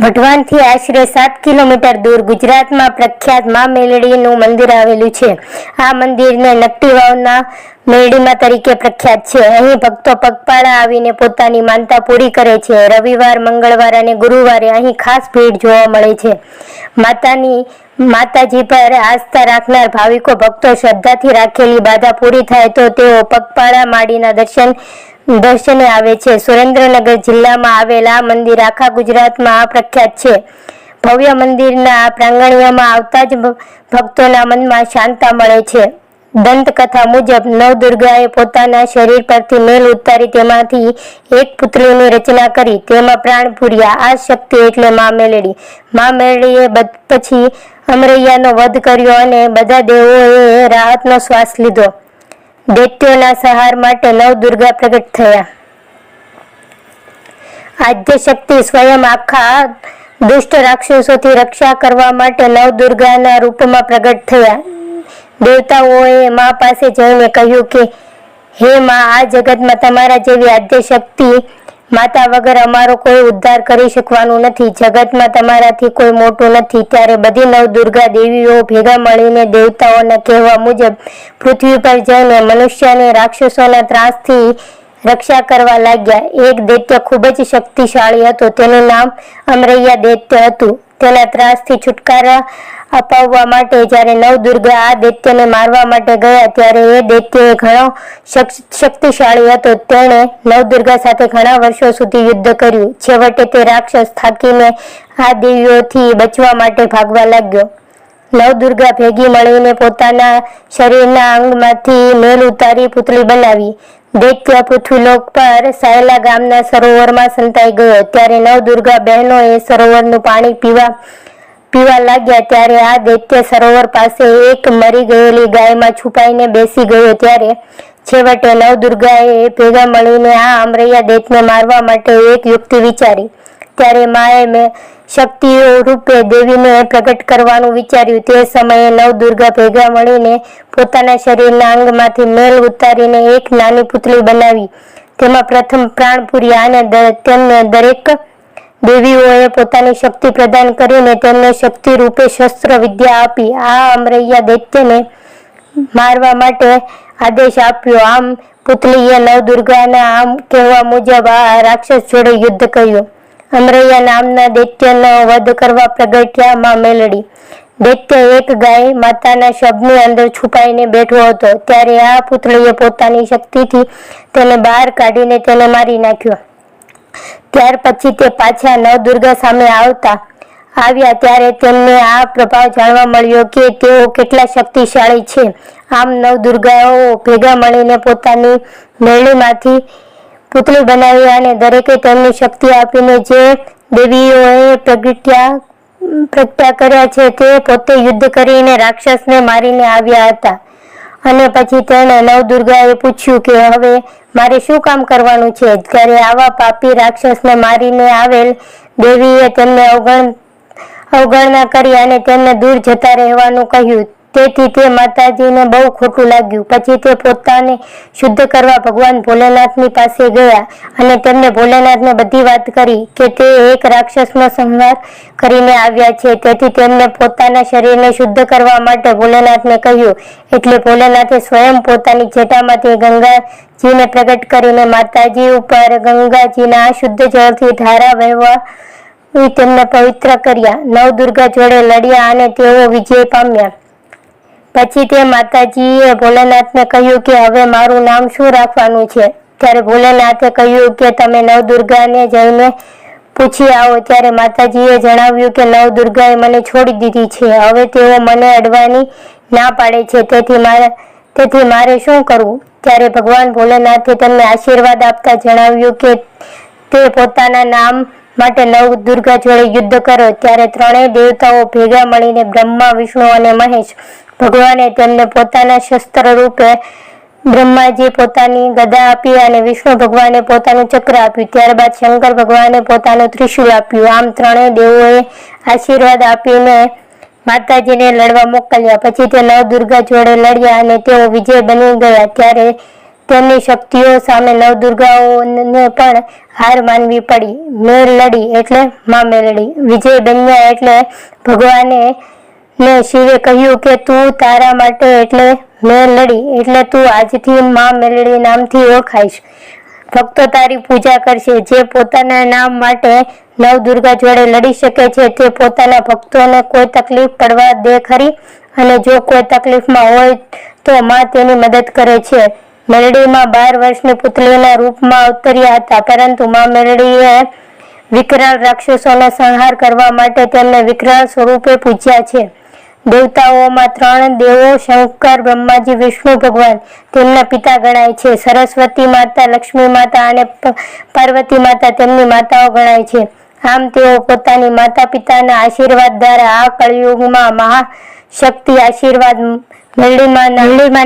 વઢવાણથી આશરે સાત કિલોમીટર દૂર ગુજરાતમાં પ્રખ્યાત મા મેલડીનું મંદિર આવેલું છે. આ મંદિરને નકટી વાવના મેલડીમાં તરીકે પ્રખ્યાત છે. અહીં ભક્તો પગપાળા આવીને પોતાની માનતા પૂરી કરે છે. રવિવાર, મંગળવાર અને ગુરુવારે અહીં ખાસ ભીડ જોવા મળે છે. માતાની, માતાજી પર આસ્થા રાખનાર ભાવિકો ભક્તો શ્રદ્ધાથી રાખેલી બાધા પૂરી થાય તો તેઓ પગપાળા માડીના દર્શન દર્શને આવે છે. સુરેન્દ્રનગર જિલ્લામાં આવેલા મંદિર આખા ગુજરાતમાં પ્રખ્યાત છે. ભવ્ય મંદિરના પ્રાંગણ્યમાં આવતા જ ભક્તોના મનમાં શાંતા મળે છે. દંતકથા મુજબ નવદુર્ગાએ પોતાના શરીર પરથી મેલ ઉતારી તેમાંથી એક પુત્રીની રચના કરી. તેમાં પ્રાણ પૂર્યા આ શક્તિ એટલે મા મેલડી. મા મેલડીએ પછી અમરૈયાનો વધ કર્યો અને બધા દેવોએ રાહતનો શ્વાસ લીધો. દૈત્યોના સહાર માટે નવદુર્ગા પ્રગટ થયા. આદ્ય શક્તિ સ્વયં આખા દુષ્ટ રાક્ષસોથી રક્ષા કરવા માટે નવ દુર્ગાના રૂપમાં પ્રગટ થયા. દેવતાઓએ મા પાસે જઈને કહ્યું કે, હે મા, આ જગતમાં તમારા જેવી આદ્ય શક્તિ માતા વગર અમારો કોઈ ઉદ્ધાર કરી શકવાનું નથી. જગતમાં તમારાથી કોઈ મોટું નથી. ત્યારે બધી નવદુર્ગા દેવીઓ ભેગા મળીને દેવતાઓના કહેવા મુજબ પૃથ્વી પર જઈને મનુષ્યને રાક્ષસોના ત્રાસથી રક્ષા કરવા લાગ્યા. એક દૈત્ય ખૂબ જ શક્તિશાળી હતો. તેનું નામ અમરૈયા દૈત્ય હતું. તેના ત્રાસથી છુટકારા અપાવવા માટે જ્યારે નવદુર્ગા આ દૈત્યને મારવા માટે ગયા ત્યારે એ દૈત્ય ઘણો શક્તિશાળી હતો. તેણે નવદુર્ગા સાથે ઘણા વર્ષો સુધી યુદ્ધ કર્યું. છેવટે તે રાક્ષસ થાકીને આ દેવીઓથી બચવા માટે ભાગવા લાગ્યો. નવદુર્ગા ભેગી મળીને પોતાના શરીરના અંગમાંથી મેલ ઉતારી પુતળી બનાવી. દૈત્ય પૃથ્વીલોક પર સાયલા ગામના સરોવરમાં સંતાઈ ગયો. ત્યારે નવદુર્ગા બહેનોએ સરોવરનું પાણી પીવા પીવા લાગ્યા. ત્યારે આ દૈત્ય સરોવર પાસે એક મરી ગયેલી ગાયમાં છુપાઈને બેસી ગયો. ત્યારે છેવટે નવદુર્ગાએ ભેગા મળીને આ અમરૈયા દૈત્યને મારવા માટે એક યુક્તિ વિચારી. ત્યારે માએ મેં શક્તિઓ રૂપે દેવીને પ્રગટ કરવાનું વિચાર્યું. તે સમયે નવદુર્ગા ભેગા મળીને પોતાના શરીરના અંગમાંથી મેલ ઉતારીને એક નાની પુતળી બનાવી. તેમાં પ્રથમ પ્રાણ પૂર્યા અને તેમને દરેક દેવીઓએ પોતાની શક્તિ પ્રદાન કરીને તેમને શક્તિ રૂપે શસ્ત્ર વિદ્યા આપી. આ અમરૈયા દૈત્યને મારવા માટે આદેશ આપ્યો. આમ પુતલીએ નવદુર્ગાના આમ કહેવા મુજબ આ રાક્ષસ જોડે યુદ્ધ કર્યું. અમરૈયા નામના દૈત્યનો વધ કરવા પ્રગટ્યા માં મેલડી. દૈત્ય એક ગાય માતાના શબની અંદર છુપાઈને બેઠો હતો. ત્યારે આ પુતળીએ પોતાની શક્તિથી તેને બહાર કાઢીને તેને મારી નાખ્યો. ત્યાર પછી તે પાછા નવદુર્ગા સામે આવતા આવ્યા ત્યારે તેમને આ પ્રભાવ જાણવા મળ્યો કે તેઓ કેટલા શક્તિશાળી છે. આમ નવદુર્ગાઓ ભેગા મળીને પોતાની મેળીમાંથી પુતળી બનાવી અને દરેકે તેમની શક્તિ આપીને જે દેવીઓએ પ્રગટ્યા પ્રગટ્યા કર્યા છે તે પોતે યુદ્ધ કરીને રાક્ષસને મારીને આવ્યા હતા. અને પછી તેણે નવદુર્ગાએ પૂછ્યું કે હવે મારે શું કામ કરવાનું છે? ત્યારે આવા પાપી રાક્ષસને મારીને આવેલ દેવીએ તેમને અવગણ, અવગણના કરી અને તેમને દૂર જતા રહેવાનું કહ્યું. તેથી તે માતાજીને બહુ ખોટું લાગ્યું. પછી તે પોતાને શુદ્ધ કરવા ભગવાન ભોલેનાથની પાસે ગયા અને તેમને ભોલેનાથને બધી વાત કરી કે તે એક રાક્ષસનો સંહાર કરીને આવ્યા છે. તેથી તેમને પોતાના શરીરને શુદ્ધ કરવા માટે ભોલેનાથને કહ્યું. એટલે ભોલેનાથે સ્વયં પોતાની જેટામાંથી ગંગાજીને પ્રગટ કરીને માતાજી ઉપર ગંગાજીના શુદ્ધ જળથી ધારા વહેવા તેમને પવિત્ર કર્યા. નવ દુર્ગા જોડે લડ્યા અને તેઓ વિજય પામ્યા. પછી તે માતાજીએ ભોલેનાથને કહ્યું કે હવે મારું નામ શું રાખવાનું છે? ત્યારે ભોલેનાથે કહ્યું કે તમે નવદુર્ગાને જઈને પૂછી આવો. ત્યારે માતાજીએ જણાવ્યું કે નવદુર્ગાએ મને છોડી દીધી છે. હવે તેઓ મને અડવાની ના પાડે છે. તેથી મારે તેથી મારે શું કરવું? ત્યારે ભગવાન ભોલેનાથે તેમને આશીર્વાદ આપતા જણાવ્યું કે તે પોતાના નામ માટે નવ દુર્ગા જોડે યુદ્ધ કરો. ત્યારે ત્રણેય દેવતાઓ ભેગા મળીને બ્રહ્મા, વિષ્ણુ અને મહેશ ભગવાને તેમને પોતાના શસ્ત્ર રૂપે બ્રહ્માજી પોતાની ગદા આપી અને વિષ્ણુ ભગવાને પોતાનું ચક્ર આપ્યું. ત્યારબાદ શંકર ભગવાને પોતાનું ત્રિશુલ આપ્યું. આમ ત્રણેય દેવોએ આશીર્વાદ આપીને માતાજીને લડવા મોકલ્યા. પછી તે નવદુર્ગા જોડે લડ્યા અને તેઓ વિજય બની ગયા. ત્યારે તેમની શક્તિઓ સામે નવ દુર્ગાઓને પણ હાર માનવી પડી. મેર લડી એટલે મામે મેલડી વિજય બન્યા એટલે ભગવાને ને શિવે કહ્યું કે તું તારા માટે એટલે મેં લડી, એટલે તું આજથી મા મેલડી નામથી ઓળખાઈશ. ભક્તો તારી પૂજા કરશે. જે પોતાના નામ માટે નવ દુર્ગા જોડે લડી શકે છે, તે પોતાના ભક્તોને કોઈ તકલીફ પડવા દે ખરી? અને જો કોઈ તકલીફમાં હોય તો માં તેની મદદ કરે છે. મેલડીમાં બાર વર્ષની પુતળીના રૂપમાં અવતર્યા હતા, પરંતુ માં મેલડીએ વિકરાળ રાક્ષસોનો સંહાર કરવા માટે તેમને વિકરાળ સ્વરૂપે પૂજ્યા છે. દેવતાઓમાં ત્રણ દેવો, શંકર, બ્રહ્માજી, વિષ્ણુ, ભગવાન. તેમના પિતા ગણાય છે. સરસ્વતી માતા, લક્ષ્મી માતા અને પાર્વતી માતા તેમની માતાઓ ગણાય છે. આમ તેઓ પોતાની માતા પિતાના આશીર્વાદ દ્વારા આ કળિયુગમાં મહાશક્તિ આશીર્વાદ મેળવીમાં મેળવીમાં